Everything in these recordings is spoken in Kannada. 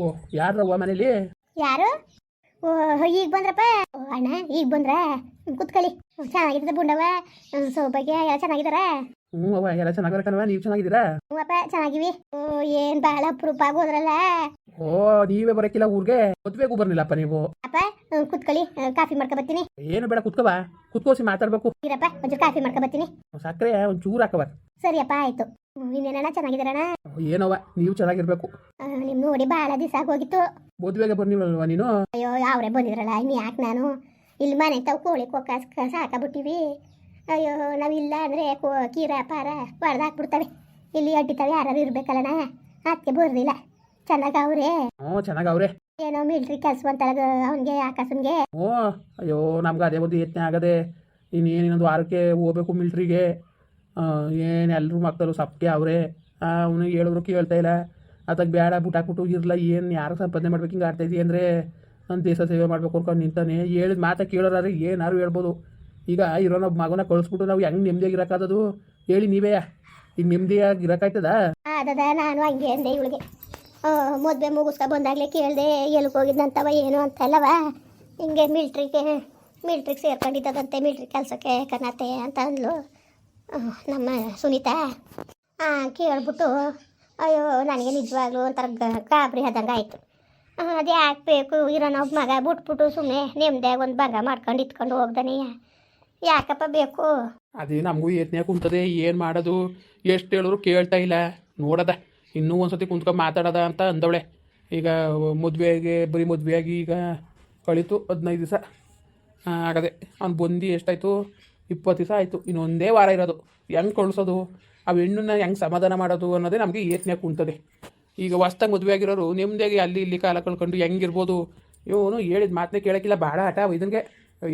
ಓ ಯಾರವ್ವ ಮನೇಲಿ? ಯಾರು? ಓ ಈಗ ಬಂದ್ರಪ್ಪ? ಓ, ಅಣ್ಣ ಈಗ ಬಂದ್ರ? ಕುತ್ಕೊಳ್ಳಿ. ಚೆನ್ನಾಗಿರ್ತದೆ ಬುಂಡವ ಸೌಭಾಗ್ಯ ಎಲ್ಲ ಚೆನ್ನಾಗಿದಾರ? ಹ್ಞೂ ಅವ್ವ ಎಲ್ಲ ಚೆನ್ನಾಗಿರ ಕಣವ ನೀವು ಚೆನ್ನಾಗಿದ್ದೀರಾ? ಹ್ಞೂಪ್ಪ ಚೆನ್ನಾಗಿವಿ. ಓ ಏನ್ ಬಹಳ ಅಪರೂಪ ಆಗೋದ್ರಲ್ಲ? ಓ ನೀವೇ ಬರಕಿಲ್ಲ ಊರಿಗೆ? ಮದ್ವೆಗೂ ಬರ್ಲಿಲ್ಲಪ್ಪ ನೀವು. ಅಪ್ಪ ಹ್ಮ್, ಕುತ್ಕೊಳ್ಳಿ. ಕಾಫಿ ಮಾಡ್ಕೊ ಬರ್ತೀನಿ. ಏನು ಬೇಡ ಕುತ್ಕವ ಕುತ್ಕೋಸಿ ಮಾತಾಡ್ಬೇಕು. ಇರಪ್ಪ ಒಂಚೂರು ಕಾಫಿ ಮಾಡ್ಕೊ ಬರ್ತೀನಿ. ಸಕ್ಕರೆ ಒಂಚೂರು ಚೂರು ಹಾಕವ ಸರಿಯಪ್ಪ ಆಯ್ತು. ಇನ್ನೇನಣ್ಣ ಚೆನ್ನಾಗಿದ್ರಣ್ಣ ಏನವ ನೀವು ಚೆನ್ನಾಗಿರ್ಬೇಕು. ಆ, ನಿಮ್ ನೋಡಿ ಬಹಳ ದಿವಸ ಆಗೋಗಿತ್ತು. ಮದುವೆಗೆ ಬರ್ನಿವಲ್ವಾ ನೀನು? ಅಯ್ಯೋ ಯಾವ್ರೆ ಬಂದಿದ್ರಲ್ಲ ಇನ್ನು ಯಾಕೆ ನಾನು? ಇಲ್ಲಿ ಮನೆ ತಾವು ಕೋಳಿ ಕೊಕ್ಕ ಸಾಕಾಬಿಟ್ಟಿವಿ. ಅಯ್ಯೋ ನಾವಿಲ್ಲ ಅಂದರೆ ಕೋ ಕೀರ ಪಾರ ಹೊಡೆದು ಹಾಕ್ಬಿಡ್ತವೆ. ಇಲ್ಲಿ ಅಡ್ಡಿತಾವೆ ಯಾರು ಇರ್ಬೇಕಲ್ಲಣ್ಣ? ಅದಕ್ಕೆ ಬರ್ದಿಲ್ಲ. ಚೆನ್ನಾಗಿ ಅವ್ರೆ ಹ್ಞೂ ಚೆನ್ನಾಗವ್ರೆ ಏನೋ ಮಿಲ್ಟ್ರಿ ಕೆಲಸ ಬಂತಲ್ಲ ಅವನಿಗೆ ಆಕಾಶನ್ಗೆ? ಓ ಅಯ್ಯೋ ನಮ್ಗೆ ಅದೇ ಒಂದು ಯತ್ನೆ ಆಗದೆ ಇನ್ನೇನು ಇನ್ನೊಂದು ವಾರಕ್ಕೆ ಹೋಗ್ಬೇಕು ಮಿಲ್ಟ್ರಿಗೆ ಏನು ಎಲ್ಲರೂ ಮಕ್ಕಳು ಸಪ್ಕೆ ಅವರೇ. ಅವನಿಗೆ ಹೇಳಿದ್ರು ಕೇಳ್ತಾ ಇಲ್ಲ. ಅದಕ್ಕೆ ಬೇಡ ಬಿಟ್ಟಾಕ್ಬಿಟ್ಟು ಇರಲ್ಲ ಏನು ಯಾರು ಸಂಪಾದನೆ ಮಾಡ್ಬೇಕು ಹಿಂಗೆ ಆಡ್ತಾ ಇದೀಯ ಅಂದರೆ ನಾನು ದೇಶ ಸೇವೆ ಮಾಡ್ಬೇಕು ಅನ್ಕೊಂಡು ನಿಂತಾನೆ. ಹೇಳಿದ ಮಾತಾ ಕೇಳೋರಾದ್ರೆ ಏನಾರು ಹೇಳ್ಬೋದು. ಈಗ ಇರೋ ನಾವು ಮಗನ ಕಳಿಸ್ಬಿಟ್ಟು ನಾವು ಹೆಂಗೆ ನೆಮ್ಮದಿಯಾಗಿ ಇರೋಕ್ಕಾಗೋದು ಹೇಳಿ ನೀವೇ. ಈಗ ನೆಮ್ಮದಿಯಾಗಿ ಇರೋಕ್ಕಾಯ್ತದ? ಆದದ ನಾನು ಹಂಗೆ ಅಂದೆ ಇವಳಿಗೆ. ಮದುವೆ ಮುಗಿಸ್ಕೊ ಬಂದಾಗಲೇ ಕೇಳಿದೆ ಎಲ್ಲಿಗೆ ಹೋಗಿದ್ದಂತವ ಏನು ಅಂತಲ್ಲವ? ಹಿಂಗೆ ಮಿಲ್ಟ್ರಿಗೆ ಮಿಲ್ಟ್ರಿಗೆ ಸೇರ್ಕೊಂಡಿದ್ದದಂತೆ ಮಿಲ್ಟ್ರಿ ಕೆಲಸಕ್ಕೆ ಕನತೆ ಅಂತ ಅಂದ್ಲು. ನಮ್ಮ ಸುನೀತಾ. ಕೇಳ್ಬಿಟ್ಟು, ಅಯ್ಯೋ, ನನಗೆ ನಿಜವಾಗ್ಲೂ ಒಂಥರ ಗಾಬರಿ ಆದಂಗೆ ಆಯಿತು. ಅದು ಯಾಕೆ ಬೇಕು ಇರೋನ ಒಬ್ಬ ಮಗ ಬಿಟ್ಬಿಟ್ಟು ಸುಮ್ಮನೆ ನೆಮ್ಮದಿಯಾಗಿ ಒಂದು ಬಂಗ ಮಾಡ್ಕೊಂಡು ಇಟ್ಕೊಂಡು ಹೋಗ್ದಾನೆ. ಯಾಕಪ್ಪ ಬೇಕು? ಅದೇ ನಮಗೂ ಏತ್ನೇ ಕುಂತದೆ, ಏನು ಮಾಡೋದು? ಎಷ್ಟು ಹೇಳಿದ್ರು ಕೇಳ್ತಾ ಇಲ್ಲ. ನೋಡದ, ಇನ್ನೂ ಒಂದ್ಸತಿ ಕುಂತ್ಕೊಂಡು ಮಾತಾಡೋದ ಅಂತ ಅಂದವಳೆ. ಈಗ ಮದುವೆಗೆ, ಬರೀ ಮದುವೆಯಾಗಿ ಈಗ ಕಳೀತು ಹದಿನೈದು ದಿವಸ. ಆಗದೆ, ಅವ್ನು ಬಂದು ಎಷ್ಟಾಯಿತು? ಇಪ್ಪತ್ತು ದಿವಸ ಆಯಿತು ಇನ್ನೊಂದೇ ವಾರ ಇರೋದು. ಹೆಂಗೆ ಕಳಿಸೋದು? ಆ ಹೆಣ್ಣನ್ನ ಹೆಂಗೆ ಸಮಾಧಾನ ಮಾಡೋದು ಅನ್ನೋದೇ ನಮಗೆ ಯತ್ನೆ ಕುಂತದೆ ಈಗ ಹೊಸ್ದಾಗಿ ಮದುವೆ ಆಗಿರೋರು ನೆಮ್ಮದಿಯಾಗಿ ಅಲ್ಲಿ ಇಲ್ಲಿ ಕಾಲ ಕಳ್ಕೊಂಡು ಹೆಂಗಿರ್ಬೋದು? ಇವನು ಹೇಳಿದ ಮಾತನ್ನೇ ಕೇಳೋಕ್ಕಿಲ್ಲ ಭಾಳ ಆಟ ಇದನ್ಗೆ.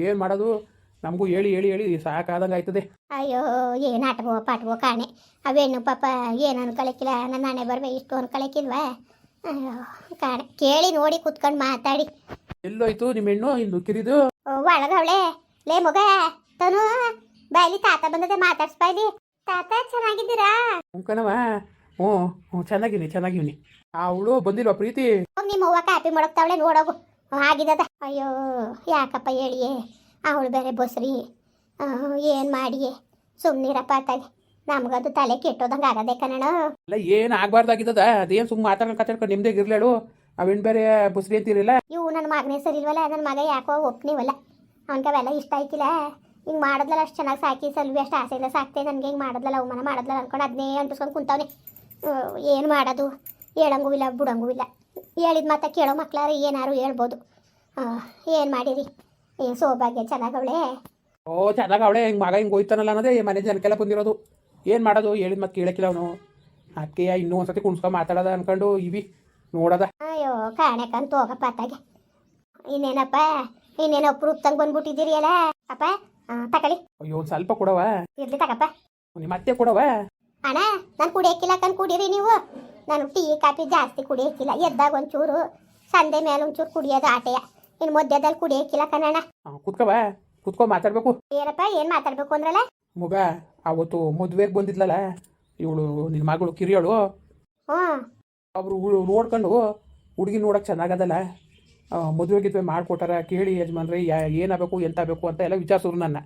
ಏನು ಮಾಡೋದು? ನಮಗೂ ಹೇಳಿ ಹೇಳಿ ಹೇಳಿ ಸಾಕಾದಂಗೆ ಆಯ್ತದೆ. ಅಯ್ಯೋ ಏನು ಆಟವೋ ಪಾಟವೋ ಕಾಣೆ. ಅವೇನು ಪಾಪ ಏನು ಅನ್ಕೊಳಕ್ಕಿಲ್ಲ ನನ್ನ ನಾಣೆ ಬರ್ಬೇ ಇಷ್ಟು ಅನ್ಕೊಳಕ್ಕಿಲ್ವಾ? ಕಾಣೆ. ಕೇಳಿ ನೋಡಿ ಕುತ್ಕೊಂಡು ಮಾತಾಡಿ. ಎಲ್ಲೋಯ್ತು ನಿಮ್ಮ ಹೆಣ್ಣು ಇನ್ನು ಕಿರಿದು? ಒಳಗವಳೆ. ಲೇ ಮಗ. ತನು ಬಾಯಲ್ಲಿ ತಾತ ಬಂದದೆ ಮಾತಾಡ್ಸ್ ಬಾಯ್ಲಿ. ತಾತ ಚೆನ್ನಾಗಿದ್ದೀರಾ? ಕಣವ ಹ್ಞೂ ಹ್ಞೂ ಚೆನ್ನಾಗಿವ್ನಿ ಚೆನ್ನಾಗಿವ್ನಿ. ಅವಳು ಬಂದಿಲ್ವಾ ಪ್ರೀತಿ? ಹೋಗ್ ನಿಮ್ಮ ಅವ್ವ ಕಾಪಿ ಮಾಡಕ್ತಾವಳೆ ನೋಡೋಗು. ಆಗಿದದ ಅಯ್ಯೋ ಯಾಕಪ್ಪ ಹೇಳಿಯೇ? ಅವಳು ಬೇರೆ ಬಸ್ರಿ. ಏನು ಮಾಡಿಯೇ? ಸುಮ್ಮನಿರಪ್ಪ ತಾಗಿ ನಮಗದು ತಲೆ ಕೆಟ್ಟೋದಂಗೆ ಆಗದೆ ಕಣಣ ಅಲ್ಲ ಏನು ಆಗ್ಬಾರ್ದಾಗಿದ್ದದ? ಅದೇನು ಸುಮ್ಮನೆ ಮಾತಾಡ್ಕೊಂಡು ಕತ್ತಾಡ್ಕೊಂಡು ನಿಮ್ದೇ ಇರ್ಲೇಳು ಅವೇನು ಬೇರೆ ಬುಸ್ರಿ ಅಂತಿರಲಿಲ್ಲ ಇವು ನನ್ನ ಮಗನೇ ಸರಿ ಇಲ್ವಲ್ಲ? ನನ್ನ ಮಗ ಯಾಕೋ ಒಪ್ನಿವಲ್ಲ. ಅವನ್ಗೆ ಅವೆಲ್ಲ ಇಷ್ಟ ಆಯ್ತಿಲ್ಲ. ಹಿಂಗೆ ಮಾಡಿದ್ಲಲ್ಲ ಅಷ್ಟು ಚೆನ್ನಾಗಿ ಸಾಕಿ ಸಲ್ವಿ ಅಷ್ಟು ಆಸೆ ಇಲ್ಲ ಸಾಕ್ತೆ ನನಗೆ ಹಿಂಗೆ ಮಾಡಿದ್ಲಲ್ಲ ಅವಮಾನ ಮಾಡಿದ್ಲಲ್ಲ ಅನ್ಕೊಂಡು ಅದನ್ನೇ ಅಂಟಿಸ್ಕೊಂಡು ಕುಂತವನೆ. ಏನು ಮಾಡೋದು? ಹೇಳಂಗೂ ಇಲ್ಲ ಬಿಡಂಗೂ ಇಲ್ಲ. ಹೇಳಿದ ಮಾತಾ ಕೇಳೋ ಮಕ್ಳಾರು ಏನಾರು ಹೇಳ್ಬೋದು. ಏನು ಮಾಡಿರಿ? ಏ ಸೌಭಾಗ್ಯ ಚೆನ್ನಾಗವಳೆ? ಓ ಚೆನ್ನಾಗವಳೆ ಹಿಂಗೆ ಮಗ ಹಿಂಗೆ ಹೋಯ್ತಾನಲ್ಲ ಅನ್ನೋದೇ ಮನೆ ಜನಕ್ಕೆಲ್ಲ ಬಂದಿರೋದು ಏನು ಮಾಡೋದು? ಹೇಳಿದ ಮತ್ತೆ ಕೇಳಕ್ಕಿಲ್ಲ ಅವನು. ಅದಕ್ಕೆ ಇನ್ನೂ ಒಂದ್ಸತಿ ಕುಣ್ಸ್ಕೊಂಡು ಮಾತಾಡೋದ ಅನ್ಕೊಂಡು ಇವಿ ನೋಡೋದ. ಅಯ್ಯೋ ಕಾಣಕಂತ ಹೋಗಪ್ಪ ಅತ್ತಾಗೆ. ಇನ್ನೇನಪ್ಪ? ಇನ್ನೇನು ಅಪ್ರೂಪ್ತಂಗೆ ಬಂದ್ಬಿಟ್ಟಿದ್ದೀರಿ ಅಲ್ಲ? ಅಪ್ಪ ಆ, ತಕೊಳ್ಳಿ ಅಯ್ಯೋ ಒಂದು ಸ್ವಲ್ಪ ಕೊಡವ ಇರ್ಲಿ ತಗಪ್ಪ. ನಿಮ್ಮ ಅತ್ತೆ ಕೊಡವ ಅಣ್ಣ ನಾನು ಕುಡಿಯಕ್ಕಿಲ್ಲ ಕಣ್ ಕುಡೀರಿ ನೀವು. ನಾನು ಟೀ ಕಾಫಿ ಜಾಸ್ತಿ ಕುಡಿಯಕ್ಕಿಲ್ಲ. ಎದ್ದಾಗ ಒಂಚೂರು ಸಂದೆ ಮೇಲೆ ಒಂಚೂರು ಕುಡಿಯೋದು ಆಟೆಯ. ಇನ್ನು ಮಧ್ಯದಲ್ಲಿ ಕುಡಿಯಕ್ಕಿಲ್ಲ ಕಣಣ್ಣ ಕುತ್ಕವ ಕುತ್ಕೊ ಮಾತಾಡ್ಬೇಕು. ಏನಪ್ಪ ಏನು ಮಾತಾಡ್ಬೇಕು ಅಂದ್ರಲ್ಲ? ಮಗ ಅವತ್ತು ಮದುವೆಗೆ ಬಂದಿದ್ಲಲ್ಲ ಇವಳು ನಿನ್ನ ಮಗಳು ಕಿರಿಯೋಳು. ಹ್ಞೂ ಅವರು ನೋಡ್ಕೊಂಡು ಹುಡುಗಿ ನೋಡಕ್ ಚೆನ್ನಾಗದಲ್ಲ. ಮದುವೆ ಗಿದ್ವೆ ಮಾಡಿಕೊಟ್ಟಾರ, ಕೇಳಿ ಯಜಮಾನ್ರಿ, ಯಾ, ಏನಾಗಬೇಕು ಎಂತ ಆಗಬೇಕು ಅಂತ ಎಲ್ಲ ವಿಚಾರಿಸಿದ್ರು ನನ್ನ.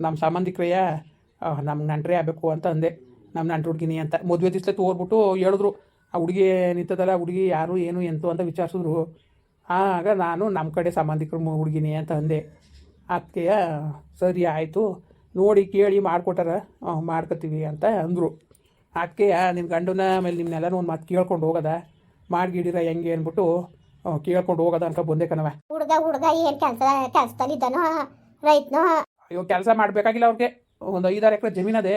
ನಮ್ಮ ಸಂಬಂಧಿಕರಯ್ಯ ನಮ್ಮ ನಂಟ್ರೆ ಆಗಬೇಕು ಅಂತ ಅಂದೆ. ನಮ್ಮ ನಂಟು ಹುಡುಗಿನಿ ಅಂತ. ಮದುವೆ ದಿವಸ ತೋರ್ಬಿಟ್ಟು ಹೇಳಿದ್ರು. ಆ ಹುಡುಗಿ ನಿಂತದಲ್ಲ ಹುಡುಗಿ ಯಾರು, ಏನು, ಎಂತು ಅಂತ ವಿಚಾರಿಸಿದ್ರು. ಆಗ ನಾನು ನಮ್ಮ ಕಡೆ ಸಂಬಂಧಿಕರು ಹುಡುಗಿನಿ ಅಂತ ಅಂದೆ. ಅದಕ್ಕೆ ಸರಿ ಆಯಿತು. ನೋಡಿ, ಕೇಳಿ ಮಾಡಿಕೊಟ್ಟಾರ. ಮಾಡ್ಕೊತೀವಿ ಅಂತ ಅಂದರು. ಅದಕ್ಕೆ ನಿನ್ನ ಗಂಡನ ಆಮೇಲೆ ನಿಮ್ಮನ್ನೆಲ್ಲನೂ ಒಂದು ಮಾತು ಕೇಳ್ಕೊಂಡು ಹೋಗೋದ. ಮಾಡ್ಗಿಡಿರ ಹೆಂಗೆ ಅಂದ್ಬಿಟ್ಟು ಕೇಳ್ಕೊಂಡು ಹೋಗೋದ ಅಂತ ಬಂದೆ ಕಣವ ಹುಡುಗ ಹುಡುಗ ಏನ್ ಕೆಲಸ ಕೆಲಸದಲ್ಲಿ ಇದ್ದಾನೋ ರೈತನೋ? ಅಯ್ಯೋ ಕೆಲಸ ಮಾಡಬೇಕಾಗಿಲ್ಲ ಅವ್ರಿಗೆ. ಒಂದು ಐದಾರು ಎಕರೆ ಅದೇ.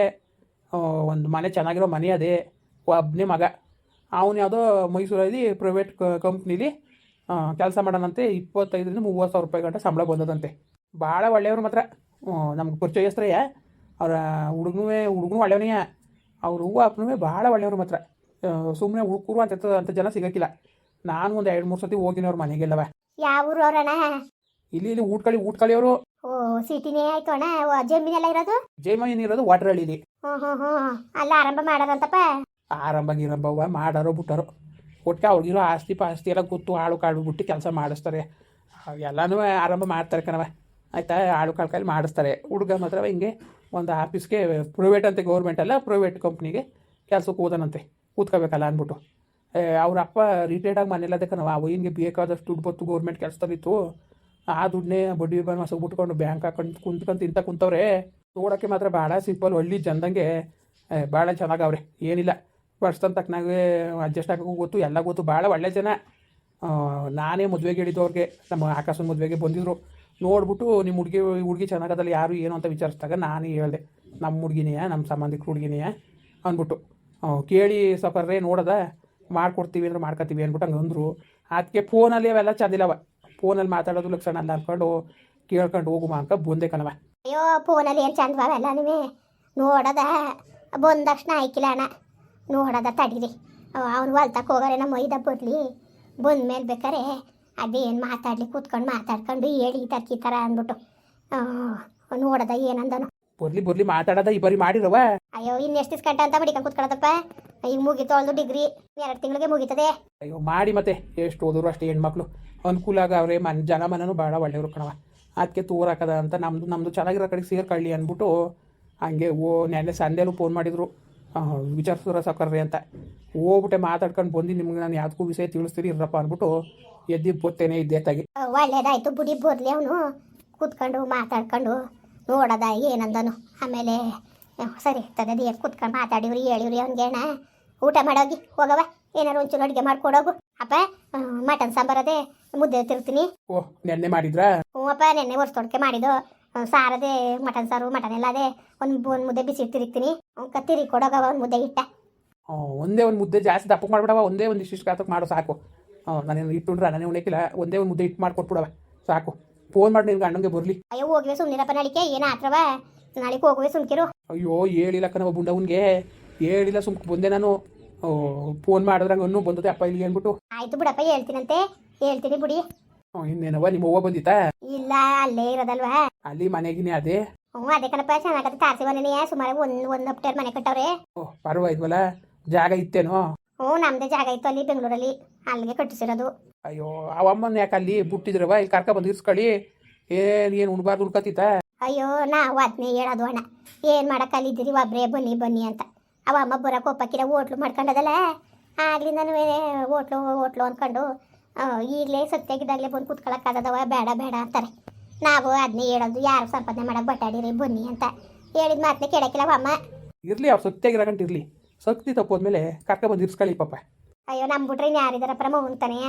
ಒಂದು ಮನೆ ಚೆನ್ನಾಗಿರೋ ಮನೆ ಅದೇ. ಒಬ್ಬನೇ ಮಗ. ಅವನು ಯಾವುದೋ ಮೈಸೂರಲ್ಲಿ ಪ್ರೈವೇಟ್ ಕಂಪ್ನೀಲಿ ಕೆಲಸ ಮಾಡೋಣಂತೆ. ಇಪ್ಪತ್ತೈದರಿಂದ ಮೂವತ್ತು ಸಾವಿರ ರೂಪಾಯಿ ಗಂಟೆ ಸಂಬಳ ಬಂದದಂತೆ. ಭಾಳ ಒಳ್ಳೆಯವ್ರು ಮಾತ್ರ. ನಮ್ಗೆ ಪರಿಚಯಸ್ತ್ರಯ ಅವರ ಹುಡುಗನೂ ಹುಡುಗನೂ ಒಳ್ಳೆಯವನೇ ಅವ್ರ ಹೂವು ಅಪ್ಪನೂ ಭಾಳ ಒಳ್ಳೆಯವ್ರು ಮಾತ್ರ. ಸುಮ್ಮನೆ ಹುಡುಕರು ಅಂತ ಅಂತ ಜನ ಸಿಗೋಕ್ಕಿಲ್ಲ. ನಾನು ಒಂದು ಎರಡು ಮೂರು ಸತಿ ಹೋಗಿನಿ ಅವ್ರ ಮನೆಗೆಲ್ಲವ. ಯಾವ ಊರು ಅವ್ರಣ್ಣ ಇಲ್ಲಿ ಇಲ್ಲಿ ಊಟ ಕಳಿ ಅವರು. ಓ ಸಿಟಿನೇ ಆಯ್ತು ಅಣ್ಣ? ಜಮೀನೆಲ್ಲ ಇರೋದು? ಜೈಮೈನ್ ಇರೋದು ವಾಟ್ರಹಳ್ಳಿಲಿ ಹ್ಞೂ ಹ್ಞೂ ಹ್ಞೂ ಅಲ್ಲ ಆರಂಭ ಮಾಡೋದಂತಪ್ಪ? ಆರಂಭ ಗಿರಂಭವ ಮಾಡಾರೋ ಬಿಟ್ಟಾರೋ. ಒಟ್ಟಿಗೆ ಅವ್ರಿಗಿರೋ ಆಸ್ತಿ ಪಾಸ್ತಿ ಎಲ್ಲ ಗೊತ್ತು ಆಳು ಕಾಳು ಬಿಟ್ಟು ಕೆಲಸ ಮಾಡಿಸ್ತಾರೆ. ಎಲ್ಲನೂ ಆರಂಭ ಮಾಡ್ತಾರೆ ಕಣವ ಆಯಿತಾ? ಆಳು ಕಾಳು ಕೈಲಿ ಮಾಡಿಸ್ತಾರೆ. ಹುಡುಗ ಮಾತ್ರ ಹಿಂಗೆ ಒಂದು ಆಫೀಸ್ಗೆ ಪ್ರೈವೇಟ್ ಅಂತೆ ಗೌರ್ಮೆಂಟ್ ಅಲ್ಲ ಪ್ರೈವೇಟ್ ಕಂಪ್ನಿಗೆ ಕೆಲ್ಸಕ್ಕೆ ಹೋದನಂತೆ. ಕೂತ್ಕೋಬೇಕಲ್ಲ ಅಂದ್ಬಿಟ್ಟು. ಅವ್ರ ಅಪ್ಪ ನಾವು ಅವು ಹಿಂಗೆ ಬೇಕಾದಷ್ಟು ದುಡ್ಡು ಬತ್ತು ಗೌರ್ಮೆಂಟ್ ಕೆಲಸದಲ್ಲಿತ್ತು ಆ ದುಡ್ಡನ್ನೇ ಬಡ್ಡಿ ಬಂದು ಮಸ ಬಿಟ್ಕೊಂಡು ಬ್ಯಾಂಕ್ ಹಾಕೊಂಡು ಕುಂತ್ಕೊಂಡು ತಿಂತ ಕುಂತವ್ರೆ. ನೋಡೋಕ್ಕೆ ಮಾತ್ರ ಭಾಳ ಸಿಂಪಲ್ ಹಳ್ಳಿ ಜನದಂಗೆ ಭಾಳ ಚೆನ್ನಾಗವ್ರೆ. ಏನಿಲ್ಲ. ವರ್ಷದ ತಕ್ಕನಾಗೆ ಅಡ್ಜಸ್ಟ್ ಆಗೋಕ್ಕೂ ಗೊತ್ತು, ಎಲ್ಲ ಗೊತ್ತು. ಭಾಳ ಒಳ್ಳೆ ಜನ. ನಾನೇ ಮದುವೆಗೆ ಹೇಳಿದ್ದವ್ರಿಗೆ ನಮ್ಮ ಆಕಾಶನ ಮದುವೆಗೆ ಬಂದಿದ್ರು. ನೋಡ್ಬಿಟ್ಟು ನಿಮ್ಮ ಹುಡುಗಿ ಹುಡುಗಿ ಚೆನ್ನಾಗದಲ್ಲ, ಯಾರು ಏನು ಅಂತ ವಿಚಾರಿಸಿದಾಗ ನಾನೇ ಹೇಳಿದೆ. ನಮ್ಮ ಹುಡುಗಿನೆಯ ನಮ್ಮ ಸಂಬಂಧಿಕ ಹುಡುಗಿನೆಯ, ಅಂದ್ಬಿಟ್ಟು. ಕೇಳಿ ಸಫರ್ರೆ ನೋಡದ. ಮಾಡ್ಕೊಡ್ತೀವಿ ಅಂದ್ರೆ ಮಾಡ್ಕೊತೀವಿ ಅಂದ್ಬಿಟ್ಟು ಹಂಗೆ ಅಂದರು. ಅದಕ್ಕೆ ಫೋನಲ್ಲಿ ಅವೆಲ್ಲ ಚಂದಿಲ್ಲವ ಫೋನಲ್ಲಿ ಮಾತಾಡೋದು ಲಕ್ಷಣ ಅಲ್ಲ ಅಂದ್ಕೊಂಡು ಕೇಳ್ಕೊಂಡು ಹೋಗುಮ ಅಂತ ಬಂದೆ ಕಣವ ಅಯ್ಯೋ ಫೋನಲ್ಲಿ ಏನು ಚಂದ ಅವೆಲ್ಲ ನೀವೇ? ನೋಡದ. ಬಂದ ತಕ್ಷಣ ಆಯ್ಕಿಲ್ಲ ಅಣ್ಣ. ನೋಡದ ತಡಿರಿ. ಅವ್ನು ಹೊಲ್ತಕ್ಕೆ ಹೋಗಾರೆ, ನಮ್ಮ ಮೈದ ಬರಲಿ. ಬಂದ್ಮೇಲೆ ಬೇಕಾರೆ ಅದೇನು ಮಾತಾಡ್ಲಿ, ಕೂತ್ಕೊಂಡು ಮಾತಾಡ್ಕೊಂಡು ಹೇಳಿ, ಈ ಥರ ಅಂದ್ಬಿಟ್ಟು. ನೋಡದ ಏನಂದನು. ಬರ್ಲಿ ಬರ್ಲಿ ಮಾತಾಡೋದ ಈ ಬರಿ ಮಾಡಿರವ ಅಯ್ಯೋ ಇನ್ ಎಷ್ಟು ಗಂಟೆ ಅಂತ ಮಡಿಕ ಕೂತ್ಕೊಳ್ಳೋದಪ್ಪ? ಈಗ ಮುಗೀತು ಅವಳದು ಡಿಗ್ರಿ. ಎರಡು ತಿಂಗಳಿಗೆ ಮುಗೀತದೆ. ಅಯ್ಯೋ ಮಾಡಿ ಮತ್ತೆ. ಎಷ್ಟು ಓದೋರು ಅಷ್ಟೇ ಹೆಣ್ಮಕ್ಳು. ಅನುಕೂಲ ಆಗವ್ರೆ ಮನ್ ಜನ ಮನನು ಭಾಳ ಒಳ್ಳೆಯವರು ಕಣವ ಅದಕ್ಕೆ ತೂರ್ ಹಾಕದ ಅಂತ ನಮ್ಮದು ನಮ್ಮದು ಚೆನ್ನಾಗಿರೋ ಕಡೆಗೆ ಸೇರ್ಕೊಳ್ಳಿ ಅಂದ್ಬಿಟ್ಟು ಹಂಗೆ ಓ ನೆನ್ನೆ ಸಂದೇಲೂ ಫೋನ್ ಮಾಡಿದ್ರು. ವಿಚಾರಿಸಿದ್ರ ಸಾಕರ್ರಿ ಅಂತ. ಹೋಗ್ಬಿಟ್ಟೆ ಮಾತಾಡ್ಕೊಂಡು ಬಂದು ನಿಮ್ಗೆ ನಾನು ಯಾವ್ದಕ್ಕೂ ವಿಷಯ ತಿಳಿಸ್ತೀರಿ ಇರಪ್ಪ ಅಂದ್ಬಿಟ್ಟು ಎದ್ದಿ ಬರ್ತೇನೆ ಇದ್ದೆ ತಾಗಿ. ಒಳ್ಳೇದಾಯ್ತು ಬುಡಿ ಬರ್ಲಿ ಅವನು. ಕೂತ್ಕೊಂಡು ಮಾತಾಡ್ಕೊಂಡು ನೋಡದ ಏನಂದನು. ಆಮೇಲೆ ಸರಿ ತದದಿಯ ಕೂತ್ಕೊಂಡು ಮಾತಾಡಿವ್ರಿ ಹೇಳಿವ್ರಿ ಅವ್ನಿಗೇಣ ಊಟ ಮಾಡೋಗಿ ಹೋಗವ ಏನಾರು ಒಂಚೂರು ಅಡುಗೆ ಮಾಡ್ಕೊಡೋಗು. ಅಪ್ಪ ಮಟನ್ ಅದೇ ಮುದ್ದೆ ತಿರ್ತೀನಿ ಓಹ್ ನೆನ್ನೆ ಮಾಡಿದ್ರಾ? ಹ್ಞೂ ಅಪ್ಪ ನೆನ್ನೆ ವರ್ಷದೊಳಗೆ ಮಾಡಿದ್ದು. ಸಾರು ಸಾರದೆ ಮಟನ್ ಸಾರು ಮಟನ್ ಎಲ್ಲ ಅದೇ ಒಂದು ಒಂದು ಮುದ್ದೆ ಬಿಸಿ ತಿರುಗ್ತೀನಿ. ಅವ್ಕ ತಿರುಗಿ ಕೊಡೋಗವ ಒಂದು ಮುದ್ದೆ ಇಟ್ಟ ಒಂದೇ ಒಂದು ಮುದ್ದೆ ಜಾಸ್ತಿ ದಪ್ಪ ಮಾಡ್ಬಿಡವ ಒಂದೇ ಒಂದು ಇಷ್ಟು ಕಾತಕ್ಕೆ ಮಾಡೋ ಸಾಕು. ಹ್ಞೂ ನಾನೇನು ಇಟ್ಟುಂಡ್ರೆ ನಾನೇ ಉಣಕ್ಕಿಲ್ಲ ಒಂದೇ ಒಂದು ಮುದ್ದೆ ಇಟ್ಟು ಮಾಡ್ಕೊಟ್ಬಿಡವ ಸಾಕು. ಫೋನ್ ಮಾಡಿ ನಿನ್ ಅಣ್ಣಂಗೆ ಬರ್ಲಿ. ಅಯ್ಯೋ ಹೋಗ್ವೆ ಸುಮ್ನಿರಪ್ಪ ನಳಿಕೆ ಏನ ಆತ್ರವ? ನಳಿಕೆ ಹೋಗುವೆ ಸುಮ್ಕಿರು. ಅಯ್ಯೋ ಹೇಳಿಲ್ಲ ಕಣವ ಬುಂಡವನ್ಗೆ ಹೇಳಿಲ್ಲ ಸುಮ್ಕ ಬಂದೆ ನಾನು. ಫೋನ್ ಮಾಡಿದ್ರಂಗ ಅನ್ನೂ ಬಂದದೆ ಅಪ್ಪ ಇಲ್ಲಿ ಅಂದ್ಬಿಟ್ಟು. ಆಯ್ತು ಬಿಡಪ್ಪ ಹೇಳ್ತೀನಂತೆ. ಹೇಳ್ತೀನಿ ಬಿಡಿ. ಇನ್ನೇನವ ನಿಮ್ಮ ಅವ್ವ ಬಂದಿತ್ತಾ? ಇಲ್ಲ ಅಲ್ಲೇ ಇರೋದಲ್ವಾ? ಅಲ್ಲಿ ಮನೆಗಿನೇ ಅದೇ. ಹ್ಞೂ ಅದೇ ಕಣಪ್ಪ ಚೆನ್ನಾಗತ್ತೆ ತಾರಸಿ ಬಂದಿನಿ ಸುಮಾರು ಒಂದು ಒಂದು ಅಪ್ಟೇರ್ ಮನೆ ಕಟ್ಟವ್ರೆ. ಓಹ್ ಪರವಾಗಿಲ್ವಲ್ಲ ಜಾಗ ಇತ್ತೇನೋ? ಹ್ಞೂ ನಮ್ದೇ ಜಾಗ ಇತ್ತು ಅಲ್ಲಿ ಬೆಂಗಳೂರಲ್ಲಿ. ಅಲ್ಲಿಗೆ ಕಟ್ಟಿಸಿರೋದು. ಅಯ್ಯೋ ಅವಮ್ಮನ ಯಾಕೆ ಅಲ್ಲಿ ಬಿಟ್ಟಿದ್ರವ ಇಲ್ಲಿ ಕರ್ಕ ಬಂದು ಇರ್ಸ್ಕೊಳ್ಳಿ. ಏನು ಏನು ಉಣ್ಬಾರ್ದು ಉಣ್ಕತ್ತಿತ್ತ ಅಯ್ಯೋ ನಾವು ಅದನ್ನೇ ಹೇಳೋದು ಅಣ್ಣ. ಏನು ಮಾಡಕ್ಕೆ ಅಲ್ಲಿದ್ದೀರಿ ಒಬ್ಬರೇ ಬನ್ನಿ ಬನ್ನಿ ಅಂತ. ಅವ ಅಮ್ಮ ಬರೋಕೆ ಒಪ್ಪಕ್ಕಿಲ್ಲ ಹೋಟ್ಲು ಮಾಡ್ಕೊಂಡದಲ್ಲ. ಆಗ್ಲಿಂದ ಹೋಟ್ಲು ಹೋಟ್ಲು ಅಂದ್ಕೊಂಡು ಈಗಲೇ ಸತ್ಯಾಗಿದ್ದಾಗಲೇ ಬಂದು ಆಗದವ ಬೇಡ ಬೇಡ ಅಂತಾರೆ. ನಾವು ಅದನ್ನೇ ಹೇಳೋದು ಯಾರು ಸಂಪಾದನೆ ಮಾಡಕ್ ಬಟಾಡಿರಿ ಬನ್ನಿ ಅಂತ. ಹೇಳಿದ ಮಾತನ್ನೇ ಕೇಳಕ್ಕಿಲ್ಲ ಅವ ಅಮ್ಮ. ಇರಲಿ ಅವ್ರು ಸತ್ಯಾಗಿರಗಂಟ ಇರಲಿ. ಸಕ್ತಿ ತಪ್ಪೋದ್ಮೇಲೆ ಕರ್ಕ ಬಂದು ಇರ್ಸ್ಕೊಳ್ಳಿ ಪಾಪ. ಅಯ್ಯೋ ನಮ್ಮ ಬಿಟ್ರೆ ಯಾರಿದಾರ ಪ್ರಮ ಉಣ್ತಾನೆ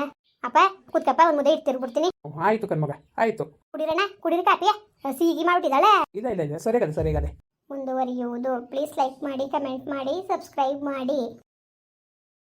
ಅಪ್ಪ ಕುತ್ಕಪ್ಪ ಒಂದು ಮುದ್ದೆ ಇಟ್ಟು ಬಿಡ್ತೀನಿ. ಆಯ್ತು ಕಣ್ಮಗ ಆಯ್ತು. ಕುಡಿರಣ್ಣ ಕುಡಿರಿ ಕಾಪಿಯ ಸಿಗಿ ಮಾಡ್ಬಿಟ್ಟಿದ್ದಾಳೆ. ಇಲ್ಲ ಇಲ್ಲ ಇಲ್ಲ ಸರಿಯಾಗದೆ ಸರಿಯಾಗದೆ ಮುಂದುವರಿಯುವುದು. ಪ್ಲೀಸ್ ಲೈಕ್ ಮಾಡಿ ಕಮೆಂಟ್ ಮಾಡಿ ಸಬ್ಸ್ಕ್ರೈಬ್ ಮಾಡಿ.